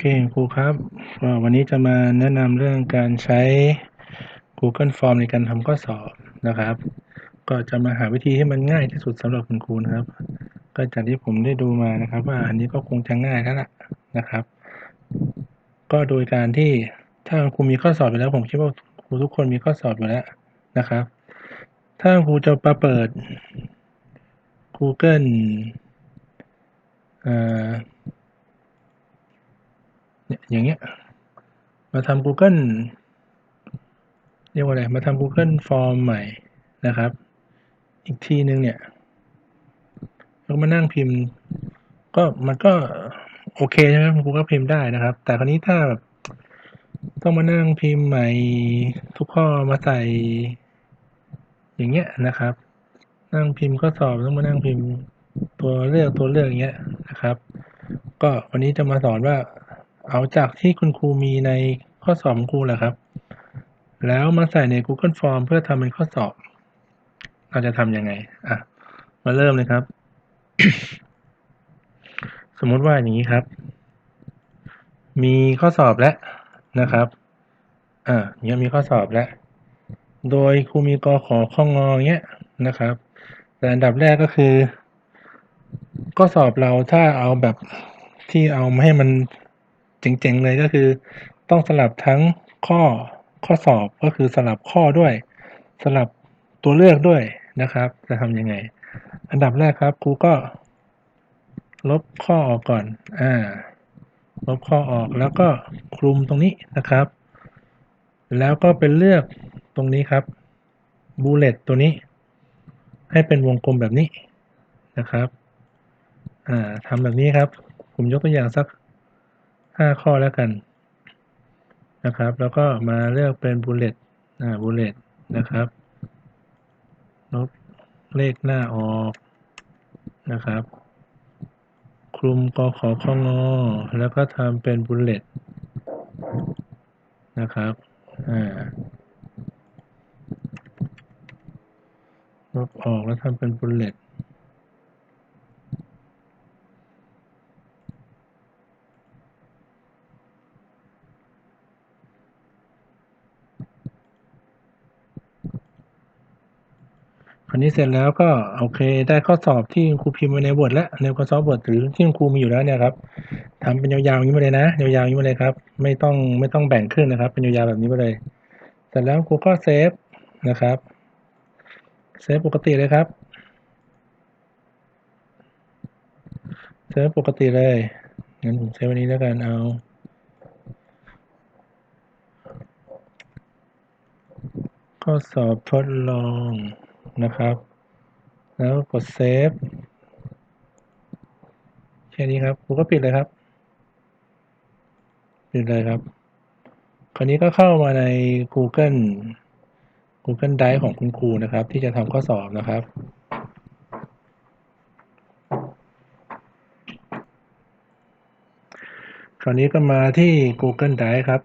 เคครูครับ วันนี้จะมาแนะนำเรื่องการใช้ Google Form ในการทำข้อสอบนะครับ ก็จะมาหาวิธีให้มันง่ายที่สุดสำหรับคุณครูนะครับ ก็จากที่ผมได้ดูมานะครับ ว่าอันนี้ก็คงจะง่ายแล้วล่ะนะครับ ก็โดยการที่ถ้าครูมีข้อสอบอยู่แล้ว ผมคิดว่าครูทุกคนมีข้อสอบอยู่แล้วนะครับ ถ้าครูจะมาเปิด Google เอ่อ เนี่ยอย่างเงี้ย มาทำ Google เรียกว่าอะไร มาทำ Google Form ใหม่นะครับ อีกทีนึงเนี่ยแล้วมานั่งพิมพ์ ก็มันก็โอเคใช่ไหมครูก็พิมพ์ได้นะครับ แต่คราวนี้ถ้าแบบต้องมานั่งพิมพ์ใหม่ทุกข้อมาใส่ อย่างเงี้ยนะครับ นั่งพิมพ์ข้อสอบต้องมานั่งพิมพ์ตัวเลือกตัวเลือกอย่างเงี้ยนะครับ ก็วันนี้จะมาสอนว่า เอาจากที่คุณครูมีในข้อสอบของครูแหละครับ แล้วมาใส่ใน Google Form เพื่อทำเป็นข้อสอบ เราจะทำยังไง อะ มาเริ่มเลยครับ สมมติว่าอย่างนี้ครับ มีข้อสอบแล้วนะครับอ่าเนี้ยมีข้อสอบแล้ว โดยครูมีกอขอข้องอเงี้ยนะครับ แต่อันดับแรกก็คือ ข้อสอบเราถ้าเอาแบบที่เอามาให้มัน จ๋งๆเลยก็คือ ต้องสลับทั้งข้อข้อสอบก็คือสลับข้อด้วย สลับตัวเลือกด้วยนะครับ จะทำยังไง อันดับแรกครับครูก็ ลบข้อออกก่อน อ่า ลบข้อออกแล้วก็คลุมตรงนี้นะครับ แล้วก็เป็นเลือกตรงนี้ครับบูเลตตัวนี้ ให้เป็นวงกลมแบบนี้นะครับ อ่าทำแบบนี้ครับ ผมยกตัวอย่างสัก ห้าข้อแล้วกันนะครับ แล้วก็มาเลือกเป็นบูเลตอ่าบูเลตนะครับลบเลขหน้าออกนะครับ คลุมกอขอข้องอ แล้วก็ทำเป็นบุลเลตนะครับอ่าลบออกแล้วทำเป็นบุลเลต คราวนี้เสร็จแล้วก็โอเค ได้ข้อสอบที่ครูพิมพ์ไว้ในบทแล้วใน Microsoft Word หรือที่ครูมีอยู่แล้วเนี่ยครับทำเป็นยาวๆอย่างนี้มาเลยนะ ยาวๆอย่างนี้มาเลยครับ ไม่ต้องไม่ต้องแบ่งครึ่งนะครับ เป็นยาวๆแบบนี้มาเลย เสร็จแล้วครูก็เซฟนะครับเซฟปกติเลยครับเซฟปกติเลยงั้นผมเซฟวันนี้แล้วกันเอาข้อสอบทดลอง นะครับ แล้วกดเซฟแค่นี้ครับผมก็ปิดเลยครับ ปิดเลยครับ คราวนี้ก็เข้ามาใน Google Google Drive ของคุณครูนะครับ ที่จะทำข้อสอบนะครับคราวนี้ก็มาที่ Google Drive ครับ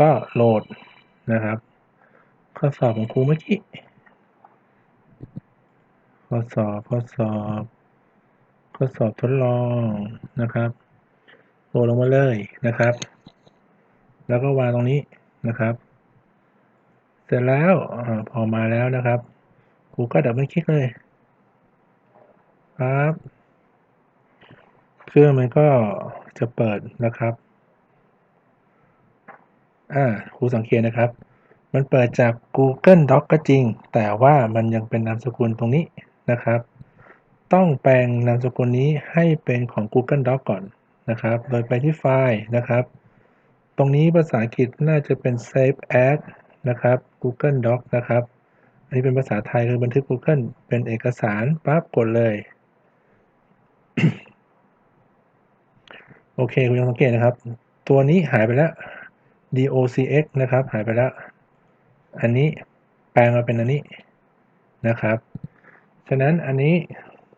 ก็โหลดนะครับ ข้อสอบของครูเมื่อกี้ ข้อสอบข้อสอบ ข้อสอบทดลองนะครับโหลดลงมาเลยนะครับ แล้วก็วางตรงนี้นะครับ เสร็จแล้วอพอมาแล้วนะครับครูก็ดับเบิลคลิกเลยครับเครื่องมันก็จะเปิดนะครับ อ่าครูสังเกตนะครับ มันเปิดจาก Google Doc ก็จริง แต่ว่ามันยังเป็นนามสกุลตรงนี้ นะครับ ต้องแปลงนามสกุลนี้ให้เป็นของ Google Doc ก่อนนะครับ โดยไปที่ไฟล์นะครับ ตรงนี้ภาษาอังกฤษน่าจะเป็น save as นะครับ Google Doc นะครับ อันนี้เป็นภาษาไทยคือบันทึก Google เป็นเอกสารปั๊บกดเลย โอเค คุณยังสังเกตนะครับ ตัวนี้หายไปแล้ว docx นะครับ หายไปแล้ว อันนี้แปลงมาเป็นอันนี้นะครับ ฉะนั้นอันนี้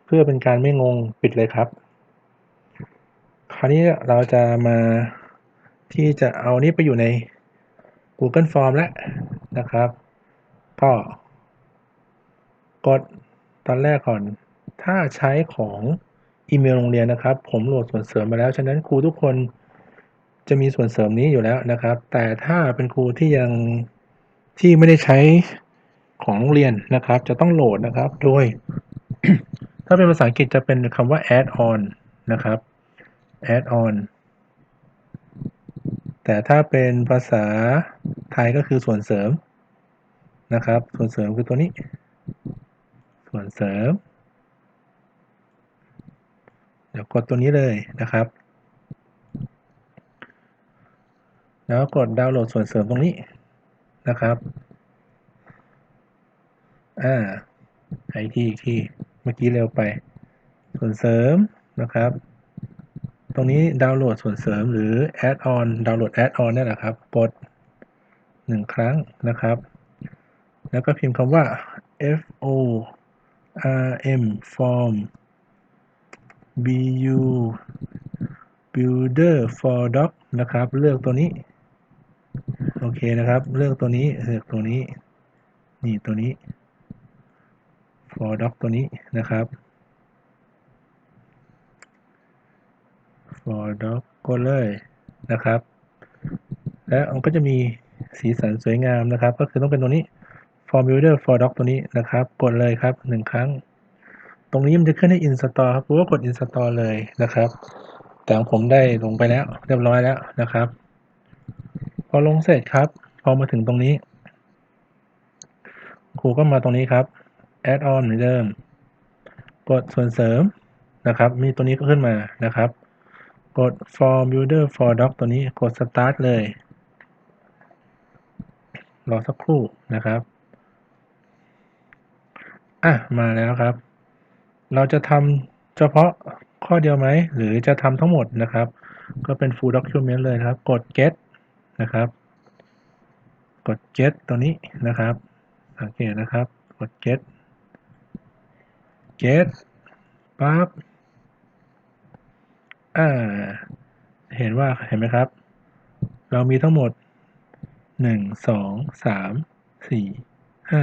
เพื่อเป็นการไม่งงปิดเลยครับ คราวนี้เราจะมาที่จะเอานี้ไปอยู่ใน Google Form แล้วนะครับ ก็กดตอนแรกก่อน ถ้าใช้ของอีเมลโรงเรียนนะครับ ผมโหลดส่วนเสริมมาแล้ว ฉะนั้นครูทุกคนจะมีส่วนเสริมนี้อยู่แล้วนะครับ แต่ถ้าเป็นครูที่ยังที่ไม่ได้ใช้ ของโรงเรียนนะครับ จะต้องโหลดนะครับ โดย ถ้าเป็นภาษาอังกฤษจะเป็นคำว่า add on นะครับ add on แต่ถ้าเป็นภาษาไทยก็คือส่วนเสริมนะครับ ส่วนเสริมคือตัวนี้ ส่วนเสริม เดี๋ยวกดตัวนี้เลยนะครับ แล้วกดดาวน์โหลดส่วนเสริมตรงนี้นะครับ อ่าไอที่ที่เมื่อกี้เร็วไป ส่วนเสริมนะครับ ตรงนี้ดาวน์โหลดส่วนเสริมหรือ add on ดาวน์โหลด add on นี่แหละครับกดหนึ่งครั้งนะครับ แล้วก็พิมพ์คำว่า f o r m form b u builder for doc นะครับ เลือกตัวนี้ โอเคนะครับ เลือกตัวนี้เลือกตัวนี้ นี่ตัวนี้ for doc ตัวนี้นะครับ for doc กดเลยนะครับ แล้วมันก็จะมีสีสันสวยงามนะครับ ก็คือต้องเป็นตัวนี้ form builder for doc ตัวนี้นะครับ กดเลยครับหนึ่งครั้ง ตรงนี้มันจะขึ้นให้ install ครับผมก็กด install เลยนะครับ แต่ของผมได้ลงไปแล้วเรียบร้อยแล้วนะครับ พอลงเสร็จครับ พอมาถึงตรงนี้ ครูก็มาตรงนี้ครับ add on เหมือนเดิม กดส่วนเสริมนะครับ มีตัวนี้ก็ขึ้นมานะครับ กด form builder for doc ตัวนี้กด start เลย รอสักครู่นะครับ อะ มาแล้วครับ เราจะทำเฉพาะข้อเดียวไหม หรือจะทำทั้งหมดนะครับ ก็เป็น full document เลยครับ กด get นะครับ กด get ตัวนี้นะครับสังเกตนะครับ กด get get ปั๊บอ่า เห็นว่าเห็นไหมครับ เรามีทั้งหมดหนึ่งสองสามสี่ห้า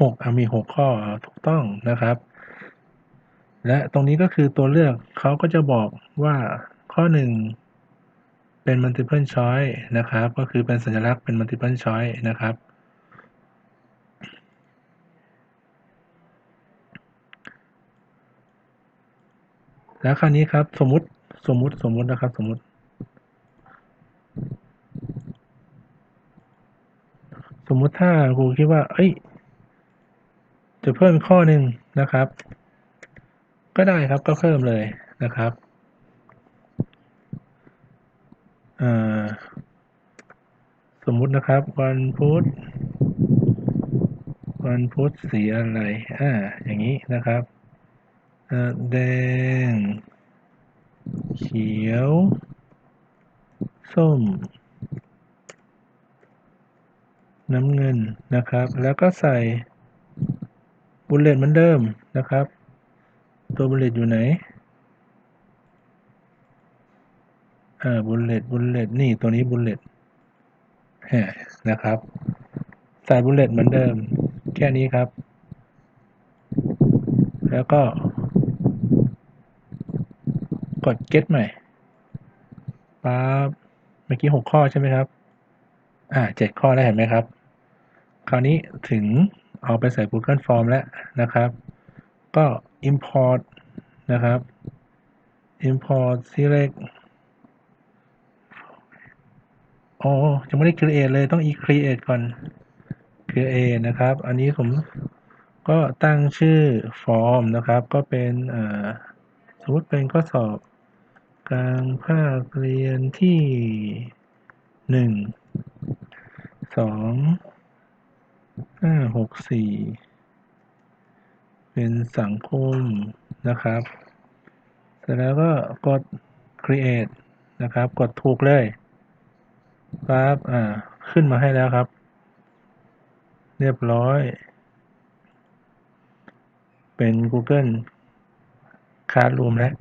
หกมีหกข้อถูกต้องนะครับ และตรงนี้ก็คือตัวเลือกเขาก็จะบอกว่าข้อหนึ่งเป็น multiple choice นะครับ ก็คือเป็นสัญลักษณ์เป็น multiple choice นะครับ แล้วคราวนี้ครับ สมมติสมมติสมมตินะครับ สมมติ สมมติถ้าครูคิดว่า เอ้ย จะเพิ่มข้อหนึ่งนะครับ ก็ได้ครับก็เพิ่มเลยนะครับสมมุตินะครับ วันพุธวันพุธสีอะไรอ่าอย่างนี้นะครับ แดง เขียว ส้ม น้ำเงินนะครับ แล้วก็ใส่บุลเลตเหมือนเดิมนะครับ ตัวบุลเลตอยู่ไหนอ่าบุลเลตบุลเลตนี่ตัวนี้บุลเลตฮะนะครับใส่บุลเลตเหมือนเดิม แค่นี้ครับ แล้วก็ ด get ใหม่ปั๊บเมื่อกี้หกข้อใช่ไหมครับ อ่าเจ็ดข้อแล้เห็นไหมครับ คราวนี้ถึงเอาไปใส่ Google Form แล้วนะครับ ก็ import นะครับ import select อ๋อยังไม่ได้ create เลยต้อง e create ก่อน create นะครับ อันนี้ผมก็ตั้งชื่อฟอร์มนะครับ ก็เป็นสมมติเป็นข้อสอบ กลางภาคเรียนที่หนึ่งสองห้าหกสี่เป็นสังคมนะครับ เสร็จแล้วก็กด create นะครับ กดถูกเลยปั๊บอ่า ขึ้นมาให้แล้วครับ เรียบร้อย เป็น Google Classroom แล้ว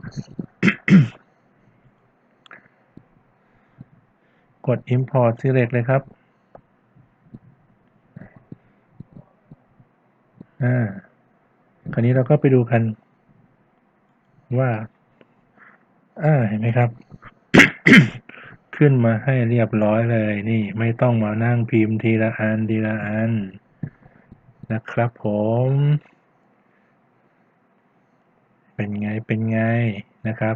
กด import select เลยครับอ่าคราวนี้เราก็ไปดูกัน ว่าอ่าเห็นไหมครับ ขึ้นมาให้เรียบร้อยเลย นี่ไม่ต้องมานั่งพิมพ์ทีละอันทีละอัน นะครับผมเป็นไง เป็นไงนะครับ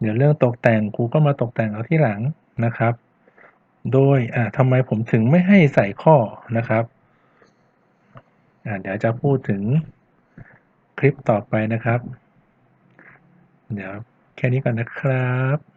เดี๋ยวเรื่องตกแต่งครูก็มาตกแต่งเอาที่หลังนะครับ โดยอ่าทำไมผมถึงไม่ให้ใส่ข้อนะครับอ่าเดี๋ยวจะพูดถึงคลิปต่อไปนะครับ เดี๋ยวแค่นี้ก่อนนะครับ